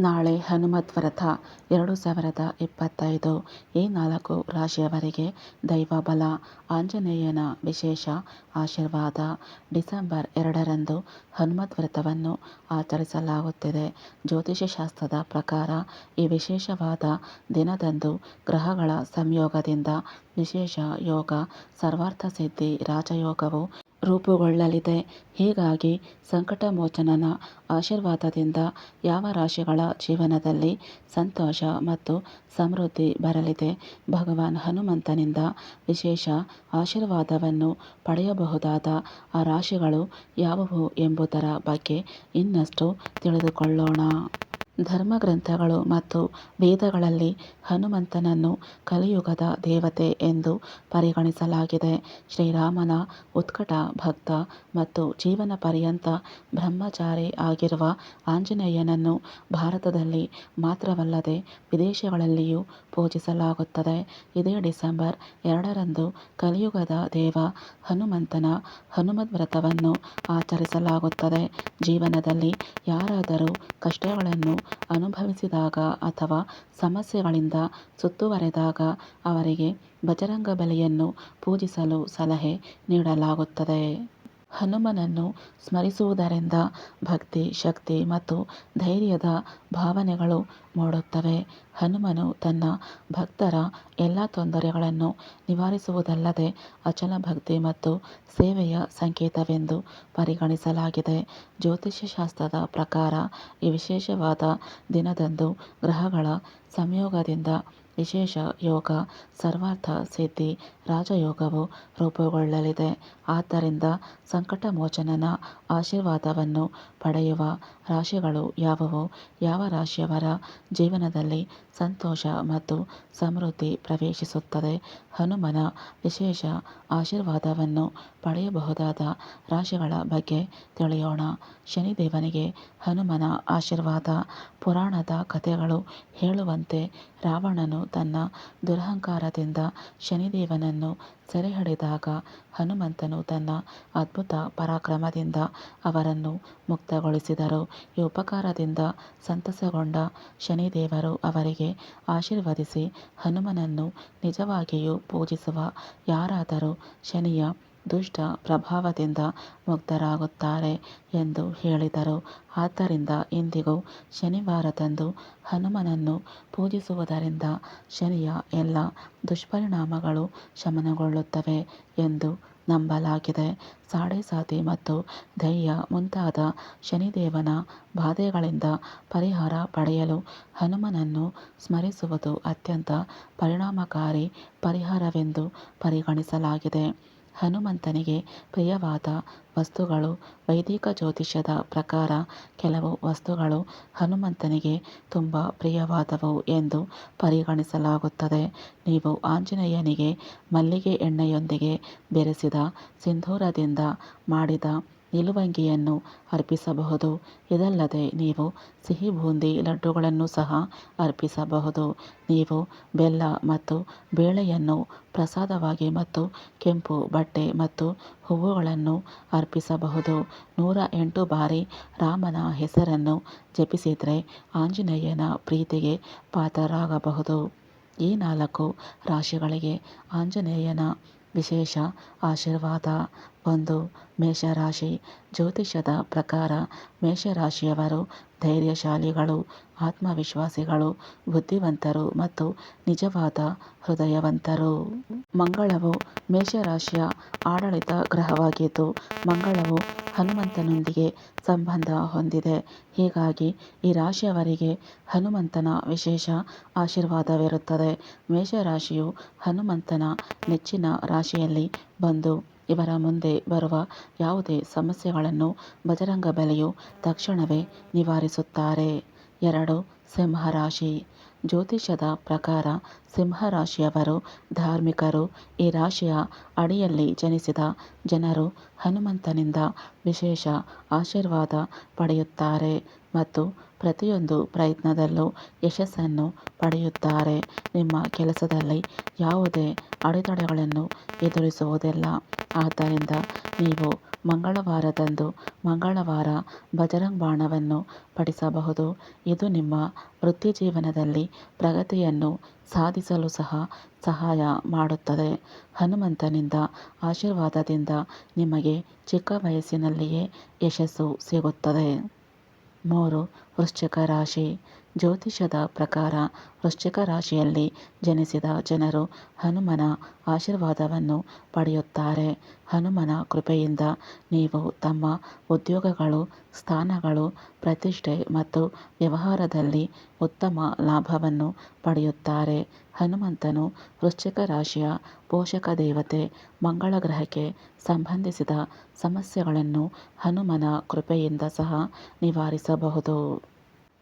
ನಾಳೆ ಹನುಮತ್ ವ್ರತ, ಎರಡು ಸಾವಿರದ ಇಪ್ಪತ್ತೈದು ಈ ನಾಲ್ಕು ರಾಶಿಯವರಿಗೆ ದೈವ ಬಲ ಆಂಜನೇಯನ ವಿಶೇಷ ಆಶೀರ್ವಾದ. ಡಿಸೆಂಬರ್ ಎರಡರಂದು ಹನುಮತ್ ವ್ರತವನ್ನು ಆಚರಿಸಲಾಗುತ್ತಿದೆ. ಜ್ಯೋತಿಷ್ಯ ಶಾಸ್ತ್ರದ ಪ್ರಕಾರ ಈ ವಿಶೇಷವಾದ ದಿನದಂದು ಗ್ರಹಗಳ ಸಂಯೋಗದಿಂದ ವಿಶೇಷ ಯೋಗ, ಸರ್ವಾರ್ಥ ಸಿದ್ಧಿ, ರಾಜಯೋಗವು ರೂಪುಗೊಳ್ಳಲಿದೆ. ಹೀಗಾಗಿ ಸಂಕಟಮೋಚನನ ಆಶೀರ್ವಾದದಿಂದ ಯಾವ ರಾಶಿಗಳ ಜೀವನದಲ್ಲಿ ಸಂತೋಷ ಮತ್ತು ಸಮೃದ್ಧಿ ಬರಲಿದೆ? ಭಗವಾನ್ ಹನುಮಂತನಿಂದ ವಿಶೇಷ ಆಶೀರ್ವಾದವನ್ನು ಪಡೆಯಬಹುದಾದ ಆ ರಾಶಿಗಳು ಯಾವುವು ಎಂಬುದರ ಬಗ್ಗೆ ಇನ್ನಷ್ಟು ತಿಳಿದುಕೊಳ್ಳೋಣ. ಧರ್ಮಗ್ರಂಥಗಳು ಮತ್ತು ವೇದಗಳಲ್ಲಿ ಹನುಮಂತನನ್ನು ಕಲಿಯುಗದ ದೇವತೆ ಎಂದು ಪರಿಗಣಿಸಲಾಗಿದೆ. ಶ್ರೀರಾಮನ ಉತ್ಕಟ ಭಕ್ತ ಮತ್ತು ಜೀವನ ಪರ್ಯಂತ ಬ್ರಹ್ಮಚಾರಿ ಆಗಿರುವ ಆಂಜನೇಯನನ್ನು ಭಾರತದಲ್ಲಿ ಮಾತ್ರವಲ್ಲದೆ ವಿದೇಶಗಳಲ್ಲಿಯೂ ಪೂಜಿಸಲಾಗುತ್ತದೆ. ಇದೇ ಡಿಸೆಂಬರ್ ಎರಡರಂದು ಕಲಿಯುಗದ ದೇವ ಹನುಮಂತನ ಹನುಮದ್ ವ್ರತವನ್ನು ಆಚರಿಸಲಾಗುತ್ತದೆ. ಜೀವನದಲ್ಲಿ ಯಾರಾದರೂ ಕಷ್ಟಗಳನ್ನು ಅನುಭವಿಸಿದಾಗ ಅಥವಾ ಸಮಸ್ಯೆಗಳಿಂದ ಸುತ್ತುವರೆದಾಗ ಅವರಿಗೆ ಬಜರಂಗಬಲಿಯನ್ನು ಪೂಜಿಸಲು ಸಲಹೆ ನೀಡಲಾಗುತ್ತದೆ. ಹನುಮನನ್ನು ಸ್ಮರಿಸುವುದರಿಂದ ಭಕ್ತಿ, ಶಕ್ತಿ ಮತ್ತು ಧೈರ್ಯದ ಭಾವನೆಗಳು ಮೂಡುತ್ತವೆ. ಹನುಮನು ತನ್ನ ಭಕ್ತರ ಎಲ್ಲ ತೊಂದರೆಗಳನ್ನು ನಿವಾರಿಸುವುದಲ್ಲದೆ ಅಚಲ ಭಕ್ತಿ ಮತ್ತು ಸೇವೆಯ ಸಂಕೇತವೆಂದು ಪರಿಗಣಿಸಲಾಗಿದೆ. ಜ್ಯೋತಿಷ್ಯ ಶಾಸ್ತ್ರದ ಪ್ರಕಾರ ಈ ವಿಶೇಷವಾದ ದಿನದಂದು ಗ್ರಹಗಳ ಸಂಯೋಗದಿಂದ ವಿಶೇಷ ಯೋಗ ಸರ್ವಾರ್ಥ ಸಿದ್ಧಿ ರಾಜಯೋಗವು ರೂಪುಗೊಳ್ಳಲಿದೆ. ಆದ್ದರಿಂದ ಸಂಕಟಮೋಚನನ ಆಶೀರ್ವಾದವನ್ನು ಪಡೆಯುವ ರಾಶಿಗಳು ಯಾವುವು? ಯಾವ ರಾಶಿಯವರ ಜೀವನದಲ್ಲಿ ಸಂತೋಷ ಮತ್ತು ಸಮೃದ್ಧಿ ಪ್ರವೇಶಿಸುತ್ತದೆ? ಹನುಮನ ವಿಶೇಷ ಆಶೀರ್ವಾದವನ್ನು ಪಡೆಯಬಹುದಾದ ರಾಶಿಗಳ ಬಗ್ಗೆ ತಿಳಿಯೋಣ. ಶನಿದೇವನಿಗೆ ಹನುಮನ ಆಶೀರ್ವಾದ, ಪುರಾಣದ ಕಥೆಗಳು ಹೇಳುವಂತೆ ರಾವಣನು ತನ್ನ ದುರಹಂಕಾರದಿಂದ ಶನಿದೇವನನ್ನು ಸೆರೆಹಿಡಿದಾಗ ಹನುಮಂತನು ತನ್ನ ಅದ್ಭುತ ಪರಾಕ್ರಮದಿಂದ ಅವರನ್ನು ಮುಕ್ತಗೊಳಿಸಿದರು. ಈ ಉಪಕಾರದಿಂದ ಸಂತಸಗೊಂಡ ಶನಿದೇವರು ಅವರಿಗೆ ಆಶೀರ್ವದಿಸಿ ಹನುಮನನ್ನು ನಿಜವಾಗಿಯೂ ಪೂಜಿಸುವ ಯಾರಾದರೂ ಶನಿಯ ದುಷ್ಟ ಪ್ರಭಾವದಿಂದ ಮುಕ್ತರಾಗುತ್ತಾರೆ ಎಂದು ಹೇಳಿದರು. ಆದ್ದರಿಂದ ಇಂದಿಗೂ ಶನಿವಾರದಂದು ಹನುಮನನ್ನು ಪೂಜಿಸುವುದರಿಂದ ಶನಿಯ ಎಲ್ಲ ದುಷ್ಪರಿಣಾಮಗಳು ಶಮನಗೊಳ್ಳುತ್ತವೆ ಎಂದು ನಂಬಲಾಗಿದೆ. ಸಾಡೆಸಾತಿ ಮತ್ತು ಧೈರ್ಯ ಮುಂತಾದ ಶನಿದೇವನ ಬಾಧೆಗಳಿಂದ ಪರಿಹಾರ ಪಡೆಯಲು ಹನುಮನನ್ನು ಸ್ಮರಿಸುವುದು ಅತ್ಯಂತ ಪರಿಣಾಮಕಾರಿ ಪರಿಹಾರವೆಂದು ಪರಿಗಣಿಸಲಾಗಿದೆ. ಹನುಮಂತನಿಗೆ ಪ್ರಿಯವಾದ ವಸ್ತುಗಳು, ವೈದಿಕ ಜ್ಯೋತಿಷ್ಯದ ಪ್ರಕಾರ ಕೆಲವು ವಸ್ತುಗಳು ಹನುಮಂತನಿಗೆ ತುಂಬ ಪ್ರಿಯವಾದವು ಎಂದು ಪರಿಗಣಿಸಲಾಗುತ್ತದೆ. ನೀವು ಆಂಜನೇಯನಿಗೆ ಮಲ್ಲಿಗೆ ಎಣ್ಣೆಯೊಂದಿಗೆ ಬೆರೆಸಿದ ಸಿಂಧೂರದಿಂದ ಮಾಡಿದ ನಿಲುವಂಗಿಯನ್ನು ಅರ್ಪಿಸಬಹುದು. ಇದಲ್ಲದೆ ನೀವು ಸಿಹಿ ಬೂಂದಿ ಲಡ್ಡುಗಳನ್ನು ಸಹ ಅರ್ಪಿಸಬಹುದು. ನೀವು ಬೆಲ್ಲ ಮತ್ತು ಬೇಳೆಯನ್ನು ಪ್ರಸಾದವಾಗಿ ಮತ್ತು ಕೆಂಪು ಬಟ್ಟೆ ಮತ್ತು ಹೂವುಗಳನ್ನು ಅರ್ಪಿಸಬಹುದು. ನೂರ ಎಂಟು ಬಾರಿ ರಾಮನ ಹೆಸರನ್ನು ಜಪಿಸಿದರೆ ಆಂಜನೇಯನ ಪ್ರೀತಿಗೆ ಪಾತ್ರರಾಗಬಹುದು. ಈ ನಾಲ್ಕು ರಾಶಿಗಳಿಗೆ ಆಂಜನೇಯನ ವಿಶೇಷ ಆಶೀರ್ವಾದ ಒಂದು ಮೇಷರಾಶಿ ಜ್ಯೋತಿಷ್ಯದ ಪ್ರಕಾರ ಮೇಷರಾಶಿಯವರು ಧೈರ್ಯಶಾಲಿಗಳು, ಆತ್ಮವಿಶ್ವಾಸಿಗಳು, ಬುದ್ಧಿವಂತರು ಮತ್ತು ನಿಜವಾದ ಹೃದಯವಂತರು. ಮಂಗಳವು ಮೇಷರಾಶಿಯ ಆಡಳಿತ ಗ್ರಹವಾಗಿದ್ದು, ಮಂಗಳವು ಹನುಮಂತನೊಂದಿಗೆ ಸಂಬಂಧ ಹೊಂದಿದೆ. ಹೀಗಾಗಿ ಈ ರಾಶಿಯವರಿಗೆ ಹನುಮಂತನ ವಿಶೇಷ ಆಶೀರ್ವಾದವಿರುತ್ತದೆ. ಮೇಷರಾಶಿಯು ಹನುಮಂತನ ನೆಚ್ಚಿನ ರಾಶಿಯಲ್ಲಿ ಬಂದು ಇವರ ಮುಂದೆ ಬರುವ ಯಾವುದೇ ಸಮಸ್ಯೆಗಳನ್ನು ಬಜರಂಗಬಲಿಯು ತಕ್ಷಣವೇ ನಿವಾರಿಸುತ್ತಾರೆ. ಎರಡು ಸಿಂಹರಾಶಿ. ಜ್ಯೋತಿಷ್ಯದ ಪ್ರಕಾರ ಸಿಂಹರಾಶಿಯವರು ಧಾರ್ಮಿಕರು. ಈ ರಾಶಿಯ ಅಡಿಯಲ್ಲಿ ಜನಿಸಿದ ಜನರು ಹನುಮಂತನಿಂದ ವಿಶೇಷ ಆಶೀರ್ವಾದ ಪಡೆಯುತ್ತಾರೆ ಮತ್ತು ಪ್ರತಿಯೊಂದು ಪ್ರಯತ್ನದಲ್ಲೂ ಯಶಸ್ಸನ್ನು ಪಡೆಯುತ್ತಾರೆ. ನಿಮ್ಮ ಕೆಲಸದಲ್ಲಿ ಯಾವುದೇ ಅಡೆತಡೆಗಳನ್ನು ಎದುರಿಸುವುದಿಲ್ಲ. ಆದ್ದರಿಂದ ನೀವು ಮಂಗಳವಾರದಂದು ಮಂಗಳವಾರ ಬಜರಂಗ್ ಬಾಣವನ್ನು ಪಠಿಸಬಹುದು. ಇದು ನಿಮ್ಮ ವೃತ್ತಿಜೀವನದಲ್ಲಿ ಪ್ರಗತಿಯನ್ನು ಸಾಧಿಸಲು ಸಹ ಸಹಾಯ ಮಾಡುತ್ತದೆ. ಹನುಮಂತನಿಂದ ಆಶೀರ್ವಾದದಿಂದ ನಿಮಗೆ ಚಿಕ್ಕ ವಯಸ್ಸಿನಲ್ಲಿಯೇ ಯಶಸ್ಸು ಸಿಗುತ್ತದೆ. ಮೂರು ವೃಶ್ಚಿಕ ರಾಶಿ. ಜ್ಯೋತಿಷದ ಪ್ರಕಾರ ವೃಶ್ಚಿಕ ರಾಶಿಯಲ್ಲಿ ಜನಿಸಿದ ಜನರು ಹನುಮನ ಆಶೀರ್ವಾದವನ್ನು ಪಡೆಯುತ್ತಾರೆ. ಹನುಮನ ಕೃಪೆಯಿಂದ ನೀವು ತಮ್ಮ ಉದ್ಯೋಗಗಳು, ಸ್ಥಾನಗಳು, ಪ್ರತಿಷ್ಠೆ ಮತ್ತು ವ್ಯವಹಾರದಲ್ಲಿ ಉತ್ತಮ ಲಾಭವನ್ನು ಪಡೆಯುತ್ತಾರೆ. ಹನುಮಂತನು ವೃಶ್ಚಿಕ ರಾಶಿಯ ಪೋಷಕ ದೇವತೆ, ಮಂಗಳ ಗ್ರಹಕ್ಕೆ ಸಂಬಂಧಿಸಿದ ಸಮಸ್ಯೆಗಳನ್ನು ಹನುಮನ ಕೃಪೆಯಿಂದ ಸಹ ನಿವಾರಿಸಬಹುದು.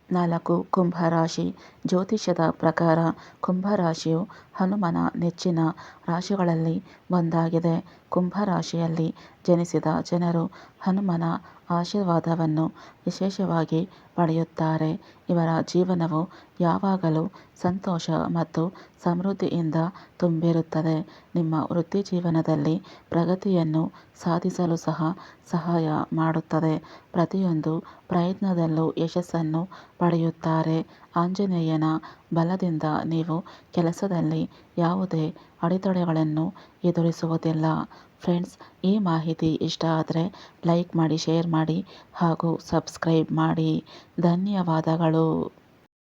ನಾಲ್ಕು ಕುಂಭರಾಶಿ ಜ್ಯೋತಿಷ್ಯದ ಪ್ರಕಾರ ಕುಂಭ ರಾಶಿಯು ಹನುಮನ ನೆಚ್ಚಿನ ರಾಶಿಗಳಲ್ಲಿ ಒಂದಾಗಿದೆ. ಕುಂಭರಾಶಿಯಲ್ಲಿ ಜನಿಸಿದ ಜನರು ಹನುಮನ ಆಶೀರ್ವಾದವನ್ನು ವಿಶೇಷವಾಗಿ ಪಡೆಯುತ್ತಾರೆ. ಇವರ ಜೀವನವು ಯಾವಾಗಲೂ ಸಂತೋಷ ಮತ್ತು ಸಮೃದ್ಧಿಯಿಂದ ತುಂಬಿರುತ್ತದೆ. ನಿಮ್ಮ ವೃತ್ತಿ ಜೀವನದಲ್ಲಿ ಪ್ರಗತಿಯನ್ನು ಸಾಧಿಸಲು ಸಹ ಸಹಾಯ ಮಾಡುತ್ತದೆ. ಪ್ರತಿಯೊಂದು ಪ್ರಯತ್ನದಲ್ಲೂ ಯಶಸ್ಸನ್ನು ಪಡೆಯುತ್ತಾರೆ. ಆಂಜನೇಯನ ಬಲದಿಂದ ನೀವು ಕೆಲಸದಲ್ಲಿ ಯಾವುದೇ ಅಡೆತಡೆಗಳನ್ನು ಎದುರಿಸುವುದಿಲ್ಲ. ಫ್ರೆಂಡ್ಸ್, ಈ ಮಾಹಿತಿ ಇಷ್ಟ ಆದರೆ ಲೈಕ್ ಮಾಡಿ, ಶೇರ್ ಮಾಡಿ ಹಾಗೂ ಸಬ್ಸ್ಕ್ರೈಬ್ ಮಾಡಿ. ಧನ್ಯವಾದಗಳು.